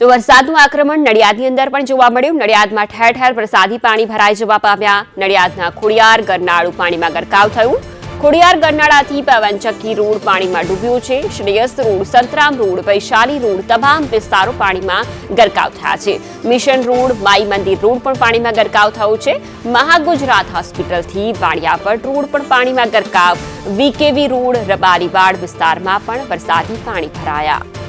તો વરસાદનું આક્રમણ નડિયાદની અંદર પણ જોવા મળ્યું. નડિયાદમાં ઠેર ઠેર વરસાદી પાણી ભરાઈ જવા પામ્યા. નડિયાદના ખોડિયાર, ગરનાળું પાણીમાં ગરકાવ થયું. ખોડિયાર, ગરનાળાથી પવનચક્કી રોડ પાણીમાં ડૂબ્યો છે. Shreyas road, Santram road, Vaishali road તમામ વિસ્તારો પાણીમાં ગરકાવ થયા છે. મિશન રોડ, માઈ મંદિર રોડ પણ પાણીમાં ગરકાવ થયો છે. મહાગુજરાત હોસ્પિટલથી વાણિયાપટ રોડ પણ પાણીમાં ગરકાવ. વીકેવી રોડ, રબારીવાડ વિસ્તારમાં પણ વરસાદી પાણી ભરાયા.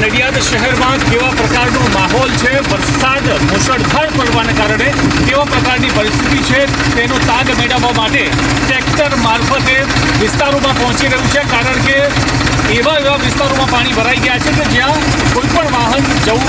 નડિયાદ શહેરમાં કેવા પ્રકારનો માહોલ છે? વરસાદ, મુશળધાર પડવાને કારણે કેવા પ્રકારની પરિસ્થિતિ છે? તેનો તાગ મેળવવા માટે ટ્રેક્ટર મારફતે વિસ્તારોમાં પહોંચી રહ્યું છે. કારણ કે એવા એવા વિસ્તારોમાં પાણી ભરાઈ ગયા છે કે જ્યાં કોઈ પણ વાહન જવું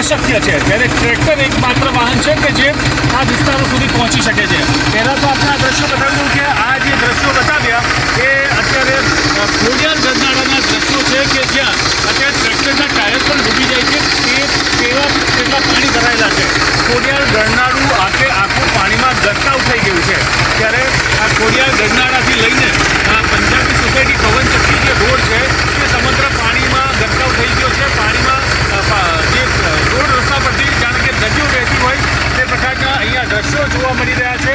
અશક્ય છે. ત્યારે ટ્રેક્ટર એકમાત્ર વાહન છે કે જે આ વિસ્તારો સુધી પહોંચી શકે છે. પહેલાં તો આપણે આ દ્રશ્યો બતાવ્યું કે આ જે દ્રશ્યો બતાવ્યા એ અત્યારે અ, ખોડિયાર ગરનાળાના દ્રશ્યો છે કે જ્યાં અત્યારે ટ્રેક્ટરના ટાયર પણ ડૂબી જાય છે તે તેવા કેટલા પાણી ભરાયેલા છે ખોડિયાર ગરનાળું આખે આખું પાણીમાં ગરકાવ થઈ ગયું છે ત્યારે આ ખોડિયાર લઈને પંજાબી સોસાયટી પવનચક્કી જે રોડ છે તે સમગ્ર પાણીમાં ગરકાવ થઈ ગયો છે. પાણીમાં જે રોડ રસ્તા પરથી જાણે કે નદીઓ વહેતી હોય, તે પ્રકારના અહીંયા દ્રશ્યો જોવા મળી રહ્યા છે.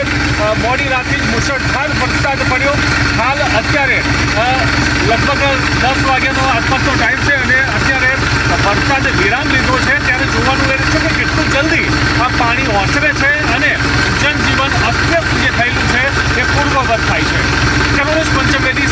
મોડી રાતથી મુશળધાર વરસાદ પડ્યો. હાલ અત્યારે લગભગ દસ વાગ્યાનો આસપાસનો ટાઈમ છે અને અત્યારે વરસાદે વિરામ લીધો છે. ત્યારે જોવાનું એ છે કે કેટલું જલ્દી આ પાણી ઓસરે છે અને જનજીવન અસ્તવ્યસ્ત જે પૂર્વવત થાય છે. કરોડેશ પંચમેદી